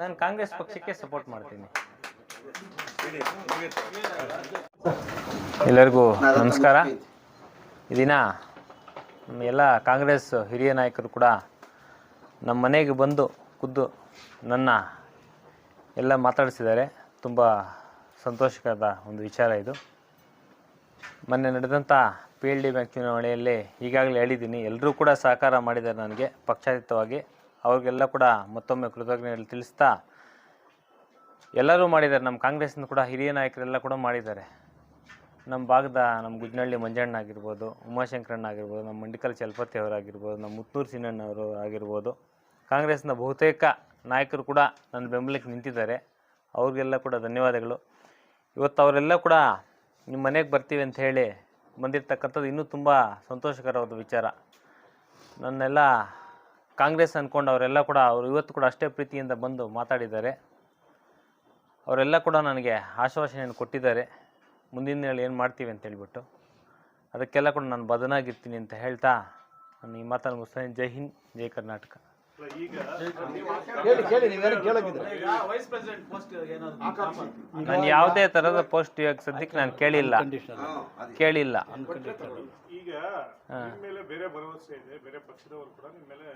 ನಾನು ಕಾಂಗ್ರೆಸ್ ಪಕ್ಷಕ್ಕೆ ಸಪೋರ್ಟ್ ಮಾಡ್ತೀನಿ. ಎಲ್ಲರಿಗೂ ನಮಸ್ಕಾರ. ದಿನ ಎಲ್ಲ ಕಾಂಗ್ರೆಸ್ ಹಿರಿಯ ನಾಯಕರು ಕೂಡ ನಮ್ಮ ಮನೆಗೆ ಬಂದು ಖುದ್ದು ನನ್ನ ಎಲ್ಲ ಮಾತಾಡಿಸಿದ್ದಾರೆ. ತುಂಬ ಸಂತೋಷಕರದ ಒಂದು ವಿಚಾರ ಇದು. ಮೊನ್ನೆ ನಡೆದಂಥ ಪಿ ಎಲ್ ಡಿ ಬ್ಯಾಂಕ್ ಚುನಾವಣೆಯಲ್ಲಿ ಈಗಾಗಲೇ ಹೇಳಿದ್ದೀನಿ ಎಲ್ಲರೂ ಕೂಡ ಸಹಕಾರ ಮಾಡಿದ್ದಾರೆ ನನಗೆ ಪಕ್ಷಾತೀತವಾಗಿ. ಅವ್ರಿಗೆಲ್ಲ ಕೂಡ ಮತ್ತೊಮ್ಮೆ ಕೃತಜ್ಞತೆ ತಿಳಿಸ್ತಾ ಎಲ್ಲರೂ ಮಾಡಿದ್ದಾರೆ. ನಮ್ಮ ಕಾಂಗ್ರೆಸ್ನ ಕೂಡ ಹಿರಿಯ ನಾಯಕರೆಲ್ಲ ಕೂಡ ಮಾಡಿದ್ದಾರೆ. ನಮ್ಮ ಭಾಗದ ನಮ್ಮ ಗುಜ್ನಳ್ಳಿ ಮಂಜಣ್ಣ ಆಗಿರ್ಬೋದು, ಉಮಾಶಂಕರಣ್ಣ ಆಗಿರ್ಬೋದು, ನಮ್ಮ ಮಂಡಿಕಲ್ ಚಲಪತಿ ಅವರಾಗಿರ್ಬೋದು, ನಮ್ಮ ಮುತ್ತೂರು ಸಿನಣ್ಣವರು ಆಗಿರ್ಬೋದು ಕಾಂಗ್ರೆಸ್ನ ಬಹುತೇಕ ನಾಯಕರು ಕೂಡ ನನ್ನ ಬೆಂಬಲಕ್ಕೆ ನಿಂತಿದ್ದಾರೆ. ಅವ್ರಿಗೆಲ್ಲ ಕೂಡ ಧನ್ಯವಾದಗಳು. ಇವತ್ತು ಅವರೆಲ್ಲ ಕೂಡ ನಿಮ್ಮ ಮನೆಗೆ ಬರ್ತೀವಿ ಅಂತ ಹೇಳಿ ಬಂದಿರತಕ್ಕಂಥದ್ದು ಇನ್ನೂ ತುಂಬ ಸಂತೋಷಕರವಾದ ವಿಚಾರ. ನನ್ನೆಲ್ಲ ಕಾಂಗ್ರೆಸ್ ಅಂದ್ಕೊಂಡು ಅವರೆಲ್ಲ ಕೂಡ ಅವರು ಇವತ್ತು ಕೂಡ ಅಷ್ಟೇ ಪ್ರೀತಿಯಿಂದ ಬಂದು ಮಾತಾಡಿದ್ದಾರೆ. ಅವರೆಲ್ಲ ಕೂಡ ನನಗೆ ಆಶ್ವಾಸನೆಯನ್ನು ಕೊಟ್ಟಿದ್ದಾರೆ. ಮುಂದಿನ ಹೇಳಿ ಏನು ಮಾಡ್ತೀವಿ ಅಂತ ಹೇಳ್ಬಿಟ್ಟು. ಅದಕ್ಕೆಲ್ಲ ಕೂಡ ನಾನು ಬದನಾಗಿರ್ತೀನಿ ಅಂತ ಹೇಳ್ತಾ ನಾನು ಈ ಮಾತನ್ನು ಮುಗಿಸ್ತೇನೆ. ಜೈ ಹಿಂದ್ ಜೈ ಕರ್ನಾಟಕ. ನಾನು ಯಾವುದೇ ಥರದ ಪೋಸ್ಟ್ ಇವಾಗ ಸದ್ಯಕ್ಕೆ ನಾನು ಕೇಳಿಲ್ಲ. ಕೇಳಿಲ್ಲ. ಹಾಂ. ಭರವಸೆ ಇದೆ, ಬೇರೆ ಪಕ್ಷದವರು ಕೂಡ ನಿಮ್ಮ ಮೇಲೆ.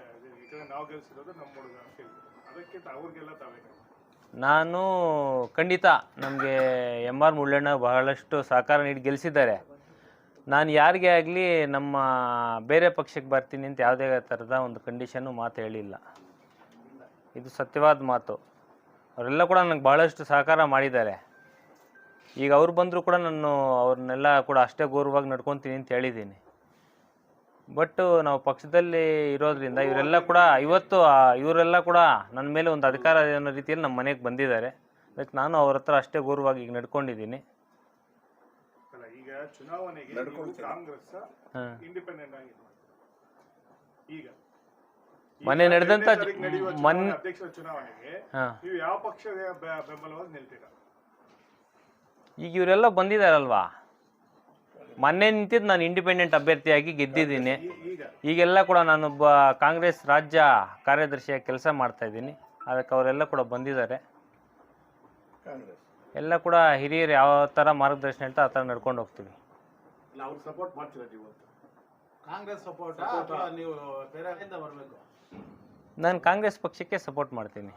ಯಾಕಂದ್ರೆ ನಾವು ಗೆಲ್ಸಿರೋದು ನಮ್ಮ ಹುಡುಗ ಅಂತ ಹೇಳಿದ್ರು ಅದಕ್ಕೆ ಅವ್ರಿಗೆಲ್ಲ ತಾವೇ ನಾನು ಖಂಡಿತ ನಮಗೆ ಎಂ ಆರ್ ಮುಳ್ಳಣ್ಣ ಬಹಳಷ್ಟು ಸಹಕಾರ ನೀಡಿ ಗೆಲ್ಲಿಸಿದ್ದಾರೆ ನಾನು ಯಾರಿಗೆ ಆಗಲಿ ನಮ್ಮ ಬೇರೆ ಪಕ್ಷಕ್ಕೆ ಬರ್ತೀನಿ ಅಂತ ಯಾವುದೇ ಥರದ ಒಂದು ಕಂಡೀಷನ್ನು ಮಾತು ಹೇಳಿಲ್ಲ. ಇದು ಸತ್ಯವಾದ ಮಾತು. ಅವರೆಲ್ಲ ಕೂಡ ನನಗೆ ಬಹಳಷ್ಟು ಸಹಕಾರ ಮಾಡಿದ್ದಾರೆ. ಈಗ ಅವ್ರು ಬಂದರೂ ಕೂಡ ನಾನು ಅವ್ರನ್ನೆಲ್ಲ ಕೂಡ ಅಷ್ಟೇ ಗೌರವವಾಗಿ ನಡ್ಕೊತೀನಿ ಅಂತ ಹೇಳಿದ್ದೀನಿ. ಬಟ್ ನಾವು ಪಕ್ಷದಲ್ಲಿ ಇರೋದ್ರಿಂದ ಇವರೆಲ್ಲ ಕೂಡ ಇವತ್ತು ಆ, ಇವರೆಲ್ಲ ಕೂಡ ನನ್ನ ಮೇಲೆ ಒಂದು ಅಧಿಕಾರ ಅನ್ನೋ ರೀತಿಯಲ್ಲಿ ನಮ್ಮ ಮನೆಗೆ ಬಂದಿದ್ದಾರೆ. ಅದಕ್ಕೆ ನಾನು ಅವ್ರ ಹತ್ರ ಅಷ್ಟೇ ಗೌರವವಾಗಿ ಈಗ ನಡ್ಕೊಂಡಿದ್ದೀನಿ. ಅಲ್ಲ ಈಗ ಚುನಾವಣೆಗೆ ನೀವು ಕಾಂಗ್ರೆಸ್ ಹಾಂ. ಇಂಡಿಪೆಂಡೆಂಟ್ ಈಗ. ಮೊನ್ನೆ ನಡೆದಂಥ ಎರಡನೇ ತಾರೀಕು ಚುನಾವಣೆ, ಅಧ್ಯಕ್ಷರ ಚುನಾವಣೆಗೆ ಹಾಂ. ನೀವು ಯಾವ ಪಕ್ಷದ ಬೆ- ಬೆಂಬಲವಾಗಿ ನಿಲ್ತೀರಾ? ಈಗ ಇವರೆಲ್ಲ ಬಂದಿದ್ದಾರಲ್ವಾ? ಮೊನ್ನೆ ನಿಂತಿದ್ದು ನಾನು ಇಂಡಿಪೆಂಡೆಂಟ್ ಅಭ್ಯರ್ಥಿಯಾಗಿ ಗೆದ್ದಿದ್ದೀನಿ. ಈಗೆಲ್ಲ ಕೂಡ ನಾನೊಬ್ಬ ಕಾಂಗ್ರೆಸ್ ರಾಜ್ಯ ಕಾರ್ಯದರ್ಶಿಯಾಗಿ ಕೆಲಸ ಮಾಡ್ತಾ ಇದ್ದೀನಿ. ಅದಕ್ಕೆ ಅವರೆಲ್ಲ ಕೂಡ ಬಂದಿದ್ದಾರೆ. ಎಲ್ಲ ಕೂಡ ಹಿರಿಯರು ಯಾವ ಥರ ಮಾರ್ಗದರ್ಶನ ಹೇಳ್ತಾ ಆ ಥರ ನಡ್ಕೊಂಡು ಹೋಗ್ತೀವಿ. ಸಪೋರ್ಟ್ ಮಾಡ್ತೀರಾ ಅಂತ. ಕಾಂಗ್ರೆಸ್ ಸಪೋರ್ಟ್ ನೀವು ಬೇರೆ ಬರಬೇಕು? ನಾನು ಕಾಂಗ್ರೆಸ್ ಪಕ್ಷಕ್ಕೆ ಸಪೋರ್ಟ್ ಮಾಡ್ತೀನಿ.